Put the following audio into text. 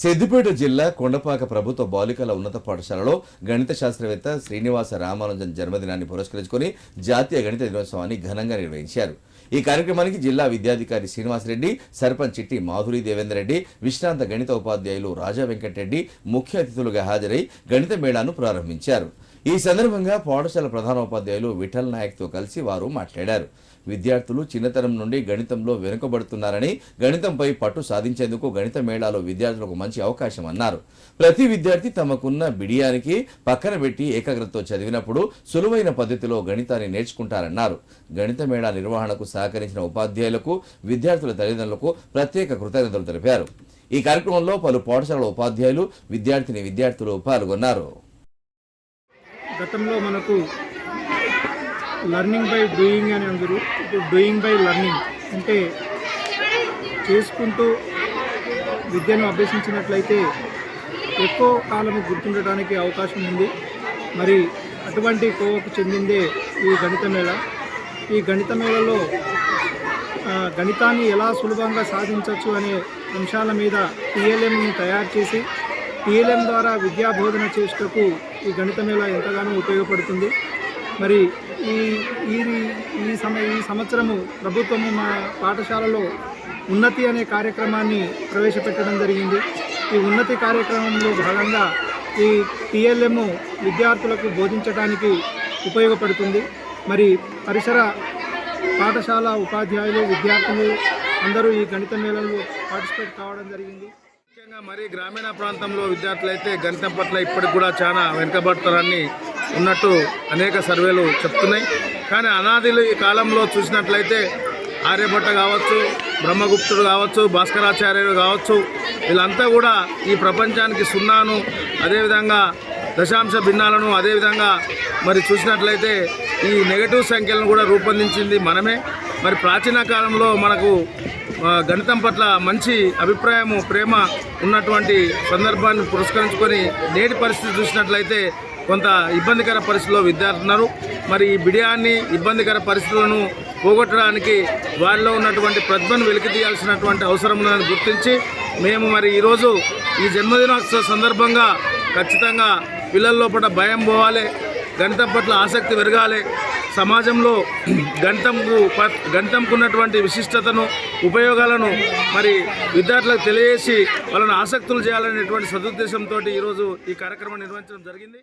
సిద్దిపేట జిల్లా కొండపాక ప్రభుత్వ బాలికల ఉన్నత పాఠశాలలో గణిత శాస్త్రవేత్త శ్రీనివాస రామానుజన్ జన్మదినాన్ని పురస్కరించుకొని జాతీయ గణిత దినోత్సవాన్ని ఘనంగా నిర్వహించారు. ఈ కార్యక్రమానికి జిల్లా విద్యాధికారి శ్రీనివాసరెడ్డి సర్పంచ్ చిట్టి మాధురి దేవేందర్ రెడ్డి విశ్రాంత గణిత ఉపాధ్యాయులు రాజా వెంకటరెడ్డి ముఖ్య అతిథులుగా హాజరై గణిత మేళాను ప్రారంభించారు. ఈ సందర్భంగా పాఠశాల ప్రధానోపాధ్యాయులు విఠల్ నాయక్తో కలిసి వారు మాట్లాడారు. విద్యార్థులు చిన్నతనం నుండి గణితంలో వెనుకబడుతున్నారని గణితంపై పట్టు సాధించేందుకు గణిత మేళాలో విద్యార్థులకు మంచి అవకాశం అన్నారు. ప్రతి విద్యార్థి తమకున్న బిడియానికి పక్కన పెట్టి ఏకాగ్రతతో చదివినప్పుడు సులువైన పద్ధతిలో గణితాన్ని నేర్చుకుంటారన్నారు. గణిత మేళా నిర్వహణకు సహకరించిన ఉపాధ్యాయులకు విద్యార్థుల తల్లిదండ్రులకు ప్రత్యేక కృతజ్ఞతలు తెలిపారు. ఈ కార్యక్రమంలో పలు పాఠశాలల ఉపాధ్యాయులు విద్యార్థిని విద్యార్థులు పాల్గొన్నారు. గతంలో మనకు లర్నింగ్ బై డూయింగ్ అని అందరూ ఇప్పుడు డూయింగ్ బై లర్నింగ్ అంటే చేసుకుంటూ విద్యను అభ్యసించినట్లయితే ఎక్కువ కాలం గుర్తుండటానికి అవకాశం ఉంది. మరి అటువంటి కోవకు చెందిందే ఈ గణిత మేళ. ఈ గణిత మేళలో గణితాన్ని ఎలా సులభంగా సాధించవచ్చు అనే అంశాల మీద టీఎల్ఎంని తయారు చేసి టీఎల్ఎం ద్వారా విద్యా బోధన చేసేటకు ఈ గణిత మేళ ఎంతగానో ఉపయోగపడుతుంది. మరి ఈ ఈ ఈ సమ ఈ సంవత్సరము ప్రభుత్వము మా పాఠశాలలో ఉన్నతి అనే కార్యక్రమాన్ని ప్రవేశపెట్టడం జరిగింది. ఈ ఉన్నతి కార్యక్రమంలో భాగంగా ఈ టీఎల్ఎం విద్యార్థులకు బోధించడానికి ఉపయోగపడుతుంది. మరి పరిసర పాఠశాల ఉపాధ్యాయులు విద్యార్థులు అందరూ ఈ గణిత మేళలో పార్టిసిపేట్ కావడం జరిగింది. ముఖ్యంగా మరి గ్రామీణ ప్రాంతంలో విద్యార్థులైతే గణితం పట్ల ఇప్పటికి కూడా చాలా వెనుకబడతారని ఉన్నట్టు అనేక సర్వేలు చెప్తున్నాయి. కానీ అనాదిలు ఈ కాలంలో చూసినట్లయితే ఆర్యభట్ట కావచ్చు బ్రహ్మగుప్తుడు కావచ్చు భాస్కరాచార్యుడు కావచ్చు వీళ్ళంతా కూడా ఈ ప్రపంచానికి సున్నాను అదేవిధంగా దశాంశ భిన్నాలను అదేవిధంగా మరి చూసినట్లయితే ఈ నెగటివ్ సంఖ్యలను కూడా రూపొందించింది మనమే. మరి ప్రాచీన కాలంలో మనకు గణితం పట్ల మంచి అభిప్రాయము ప్రేమ ఉన్నటువంటి సందర్భాన్ని పురస్కరించుకొని నేటి పరిస్థితి చూసినట్లయితే కొంత ఇబ్బందికర పరిస్థితుల్లో విద్యార్థులు ఉన్నారు. మరి ఈ బిడియాన్ని ఇబ్బందికర పరిస్థితులను పోగొట్టడానికి వారిలో ఉన్నటువంటి ప్రతిభను వెలికి తీయాల్సినటువంటి అవసరం ఉందని గుర్తించి మేము మరి ఈరోజు ఈ జన్మదినోత్సవ సందర్భంగా ఖచ్చితంగా పిల్లల లోపల భయం పోవాలి గణితం పట్ల ఆసక్తి పెరగాలి సమాజంలో గణితంకు ప- విశిష్టతను ఉపయోగాలను మరి విద్యార్థులకు తెలియజేసి వాళ్ళను ఆసక్తులు చేయాలనేటువంటి సదుద్దేశంతో ఈరోజు ఈ కార్యక్రమం నిర్వహించడం జరిగింది.